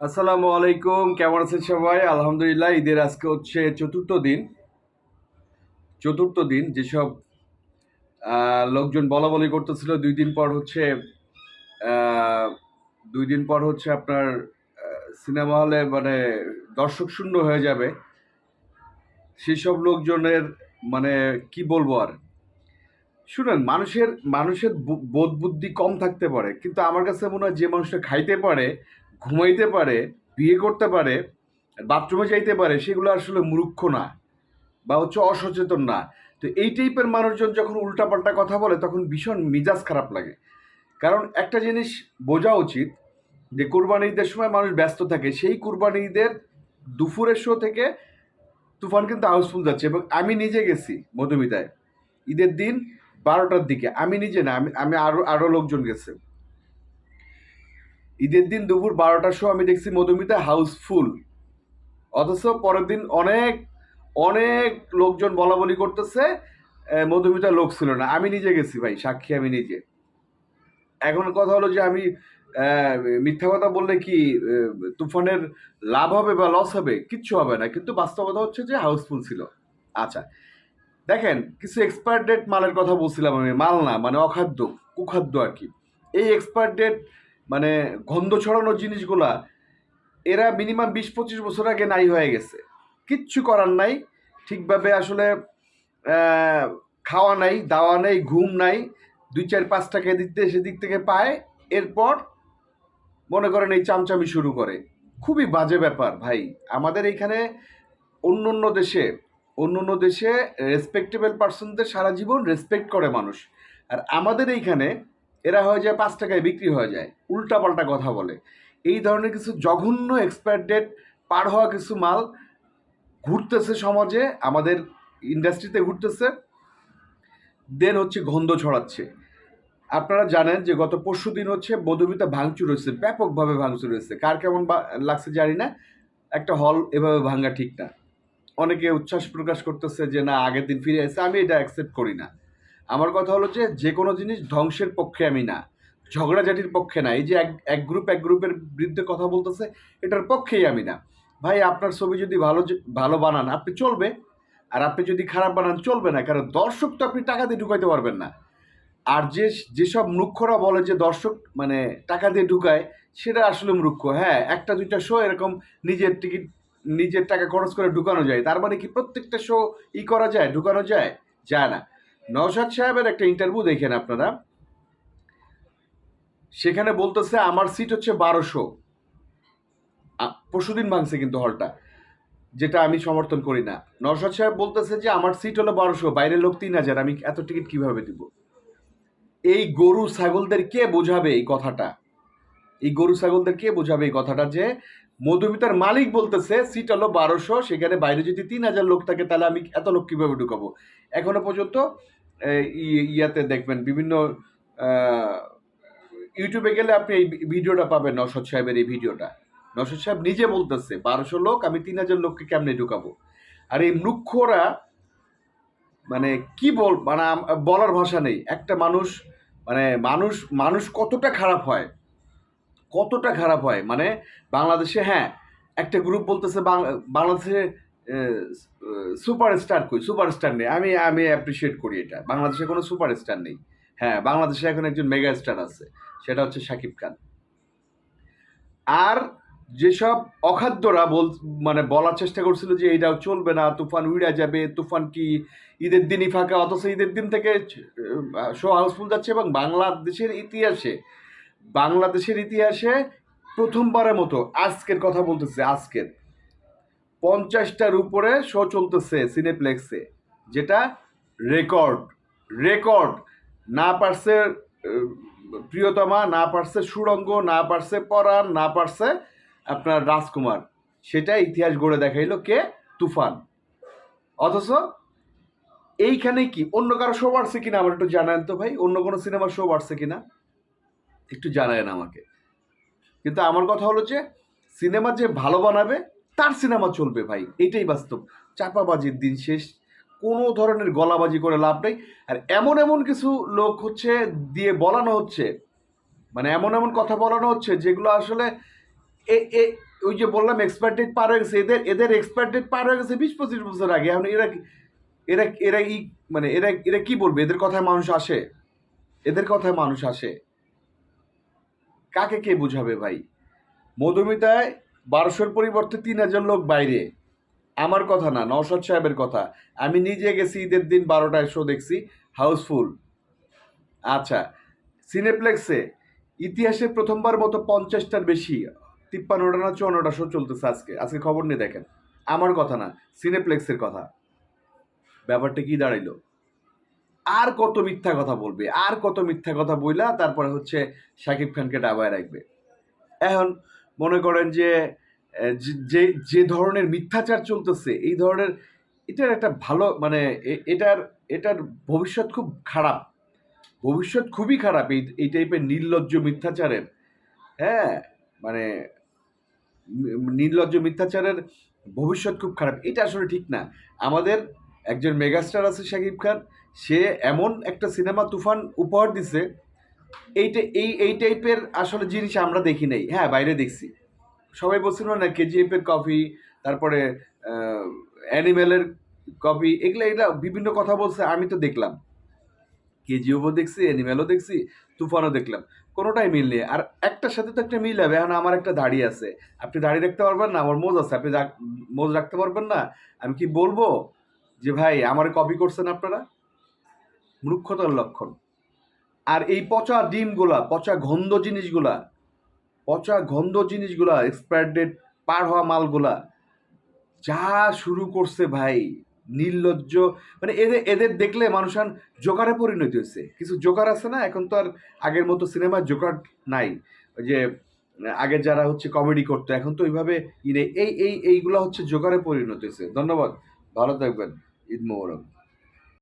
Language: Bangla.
আসসালামু আলাইকুম, কেমন আছেন সবাই? আলহামদুলিল্লাহ, ঈদের আজকে হচ্ছে চতুর্থ দিন। চতুর্থ দিন, যেসব লোকজন বলা বলি করতেছিল, দুই দিন পর হচ্ছে দুই দিন পর হচ্ছে আপনার সিনেমা হলে মানে দর্শক শূন্য হয়ে যাবে। সেসব লোকজনের মানে কি বলব আর? শুনেন, মানুষের মানুষের বোধ বুদ্ধি কম থাকতে পারে, কিন্তু আমার কাছে মনে হয় যে মানুষটা খাইতে পারে ঘুমাইতে পারে, বিয়ে করতে পারে, বাথরুমে যাইতে পারে, সেগুলো আসলে মূর্খ না বা হচ্ছে অসচেতন না। তো এই টাইপের মানুষজন যখন উল্টাপাল্টা কথা বলে, তখন ভীষণ মিজাজ খারাপ লাগে। কারণ একটা জিনিস বোঝা উচিত যে কুরবানি ঈদের সময় মানুষ ব্যস্ত থাকে। সেই কুরবানি ঈদের দুপুরের শো থেকে তুফান কিন্তু হাউসফুল যাচ্ছে এবং আমি নিজে গেছি মধুমিতায়। ঈদের দিন বারোটার দিকে। আমি নিজে না, আমি আমি আরও আরও লোকজন গেছে। ঈদের দিন দুপুর বারোটার শো আমি দেখছি মধুমিতা হাউসফুল। অথচ পরের দিন অনেক অনেক লোকজন বলা বলি করতেছে মধুমিতা লোক ছিল না। আমি নিজে গেছি ভাই, সাক্ষী আমি নিজে। এখন কথা হলো যে আমি মিথ্যা কথা বললে কি তুফানের লাভ হবে বা লস হবে? কিচ্ছু হবে না। কিন্তু বাস্তবতা হচ্ছে যে হাউসফুল ছিল। আচ্ছা দেখেন, কিছু এক্সপায়ার ডেট মালের কথা বলছিলাম আমি। মাল না মানে অখাদ্য, কুখাদ্য আর কি। এই এক্সপায়ার ডেট মানে গন্ধ ছড়ানো জিনিসগুলা, এরা মিনিমাম বিশ পঁচিশ বছর আগে নাই হয়ে গেছে। কিচ্ছু করার নাই, ঠিকভাবে আসলে খাওয়া নাই, দাওয়া নেই, ঘুম নাই, দুই চার পাঁচ টাকা থেকে, সেদিক থেকে পায়, এরপর মনে করেন এই চামচামি শুরু করে। খুবই বাজে ব্যাপার ভাই। আমাদের এইখানে অন্য অন্য দেশে অন্য অন্য দেশে রেসপেক্টেবল পার্সনদের সারা জীবন রেসপেক্ট করে মানুষ। আর আমাদের এইখানে এরা হয়ে যায় পাঁচ টাকায় বিক্রি হয়ে যায় উল্টাপাল্টা কথা বলে। এই ধরনের কিছু জঘন্য এক্সপায়ার ডেট পার হওয়া কিছু মাল ঘুরতেছে সমাজে, আমাদের ইন্ডাস্ট্রিতে ঘুরতেছে দেন হচ্ছে গন্ধ ছড়াচ্ছে। আপনারা জানেন যে গত পরশু দিন হচ্ছে মধুমিতা ভাঙচুর হয়েছে, ব্যাপকভাবে ভাঙচুর হয়েছে। কার কেমন লাগছে জানি না, একটা হল এভাবে ভাঙা ঠিক না। অনেকে উচ্ছ্বাস প্রকাশ করতেছে যে না, আগের দিন ফিরে এসে আমি এটা অ্যাকসেপ্ট করি না। আমার কথা হলো যে যে কোনো জিনিস ধ্বংসের পক্ষে আমি না, ঝগড়াঝাটির পক্ষে না, এই যে এক এক গ্রুপ এক গ্রুপের বিরুদ্ধে কথা বলতেছে, এটার পক্ষেই আমি না। ভাই, আপনার ছবি যদি ভালো ভালো বানান, আপনি চলবে, আর আপনি যদি খারাপ বানান, চলবে না, কারণ দর্শক তো আপনি টাকা দিয়ে ঢুকাইতে পারবেন না। আর যে, যেসব মূর্খরা বলে যে দর্শক মানে টাকা দিয়ে ঢুকায়, সেটা আসলে মূর্খ। হ্যাঁ একটা, দুইটা শো এরকম নিজের টিকিট, নিজের টাকা খরচ করে ঢুকানো যায়। তার মানে কি প্রত্যেকটা শো ই করা যায়, ঢুকানো যায়? যায় না। নওশাদ সাহেবের একটা ইন্টারভিউ দেখেন আপনারা। সেখানে বলতেছে, আমার সিট হচ্ছে বারোশো। পরশুদিন ভাঙছে কিন্তু হলটা যেটা আমি সমর্থন করি না। নওশাদ সাহেব বলতেছে যে, আমার সিট হলো বারোশো, বাইরের লোক তিন হাজার, আমি এত টিকিট কীভাবে দিব? এই গরু ছাগলদের কে বোঝাবে এই কথাটা? এই গরু ছাগলদের কে বোঝাবে এই কথাটা যে মধুমিতার মালিক বলতেছে, সিট হলো বারোশো, সেখানে বাইরে যদি তিন হাজার লোক থাকে, তাহলে আমি এত লোক কীভাবে ঢুকাবো? এখনও পর্যন্ত ইয়াতে দেখবেন, বিভিন্ন ইউটিউবে গেলে আপনি এই ভিডিওটা পাবেন নসদ সাহেবের এই ভিডিওটা। নসদ সাহেব নিজে বলতেছে, বারোশো লোক, আমি তিন হাজার লোককে কেমনে ঢুকাবো? আর এই মূর্খরা মানে কি বল মানে বলার ভাষা নেই। একটা মানুষ মানে মানুষ মানুষ কতটা খারাপ হয় কতটা খারাপ হয়? মানে বাংলাদেশে হ্যাঁ একটা গ্রুপ বলতেছে বাংলাদেশে সুপারস্টার কই? সুপারস্টার নেই। আমি আমি অ্যাপ্রিসিয়েট করি এটা। বাংলাদেশে কোনো সুপারস্টার নেই। হ্যাঁ বাংলাদেশে এখন একজন মেগা স্টার আছে। সেটা হচ্ছে শাকিব খান। আর যেসব অখাদ্যরা বল মানে বলার চেষ্টা করছিল যে এইটাও চলবে না, তুফান উড়ে যাবে, তুফান কি ঈদের দিনই ফাঁকা, অথচ ঈদের দিন থেকে শো হাউসফুল যাচ্ছে এবং বাংলাদেশের ইতিহাসে বাংলাদেশের ইতিহাসে প্রথমবারের মতো আজকের কথা বলতেছে, আজকের। পঞ্চাশটার উপরে শো চলতেছে সিনেপ্লেক্সে যেটা রেকর্ড রেকর্ড। না পারছে প্রিয়তমা, না পারছে সুরঙ্গ না পারছে পরাণ, না পারছে আপনার রাজকুমার। সেটা ইতিহাস গড়ে দেখাইলো কে? তুফান। অথচ এইখানে কি? অন্য কারও শো বাড়ছে কিনা? আমার একটু জানান তো ভাই, অন্য কোনো সিনেমার শো বাড়ছে কিনা? একটু জানায়েন আমাকে। কিন্তু আমার কথা হলো যে, সিনেমা যে ভালো বানাবে, তার সিনেমা চলবে ভাই, এটাই বাস্তব। চাপাবাজির দিন শেষ, কোনো ধরনের গলাবাজি করে লাভ নেই। আর এমন এমন কিছু লোক হচ্ছে দিয়ে বলানো হচ্ছে মানে এমন এমন কথা বলানো হচ্ছে যেগুলো আসলে এ- ওই যে বললাম এক্সপায়ার ডেট পার হয়ে গেছে, এদের এদের এক্সপায়ার ডেট পার হয়ে গেছে বিশ, পঁচিশ বছর আগে। এখন এরা এরা এরা ই মানে এরা এরা কি বলবে? এদের কথায় মানুষ আসে? এদের কথায় মানুষ আসে? কাকে কে বুঝাবে ভাই? মধুমিতায় বারোশোর পরিবর্তে তিন হাজার লোক বাইরে। আমার কথা না, নওশাদ সাহেবের কথা। আমি নিজে গেছি, ঈদের দিন বারোটায় শো দেখছি। হাউসফুল আচ্ছা সিনেপ্লেক্সে ইতিহাসে প্রথমবার মতো পঞ্চাশটার বেশি, তিপ্পান্নটা না চুয়ান্নটা শো চলতেছে আজকে। আজকে খবর নিয়ে দেখেন। আমার কথা না সিনেপ্লেক্সের কথা। ব্যাপারটা কি দাঁড়াইলো? আর কত মিথ্যা কথা বলবে, আর কত মিথ্যা কথা বইলা তারপরে হচ্ছে শাকিব খানকে ডাবায় রাখবে। এখন মনে করেন যে যে- যে ধরনের মিথ্যাচার চলতেছে, এই ধরনের, এটার একটা ভালো মানে এটার এটার ভবিষ্যৎ খুব খারাপ। ভবিষ্যৎ খুবই খারাপ এই এই টাইপের নির্লজ্জ মিথ্যাচারের। হ্যাঁ মানে নির্লজ্জ মিথ্যাচারের ভবিষ্যৎ খুব খারাপ। এটা আসলে ঠিক না। আমাদের একজন মেগাস্টার আছে শাকিব খান সে এমন একটা সিনেমা তুফান উপহার দিছে, এইটা, এই এই টাইপের আসলে জিনিস আমরা দেখি নাই। হ্যাঁ বাইরে দেখছি। সবাই বলছিল না কেজিএফ এর কপি তারপরে অ্যানিমেলের কপি এগুলো, এগুলা বিভিন্ন কথা বলছে, আমি তো দেখলাম। কেজিএফও দেখছি অ্যানিমেলও দেখছি, তুফানও দেখলাম। কোনোটাই মিল নেই। আর একটার সাথে তো একটা মিল হবে, এখন আমার একটা দাড়ি আছে। আপনি দাড়ি রাখতে পারবেন না, আমার মোজ আছে, আপনি মোজ রাখতে পারবেন না। আমি কি বলব যে ভাই, আমার কপি করছেন আপনারা? মূর্খতার লক্ষণ। আর এই পচা ডিমগুলা, পচা গন্ধ জিনিসগুলা, পচা গন্ধ জিনিসগুলা এক্সপায়ার ডেট পার হওয়া মালগুলা, যা শুরু করছে ভাই, নির্লজ্জ। মানে এদের এদের দেখলে মানুষান জোকারে পরিণত হয়েছে। কিছু জোকার আছে না, এখন তো আর আগের মতো সিনেমার জোকার নাই। ওই যে, আগে যারা হচ্ছে কমেডি করতো, এখন তো ওইভাবে এই এই, এইগুলা হচ্ছে জোকারে পরিণত হয়েছে। ধন্যবাদ। ভালো থাকবেন। ঈদ মোহরম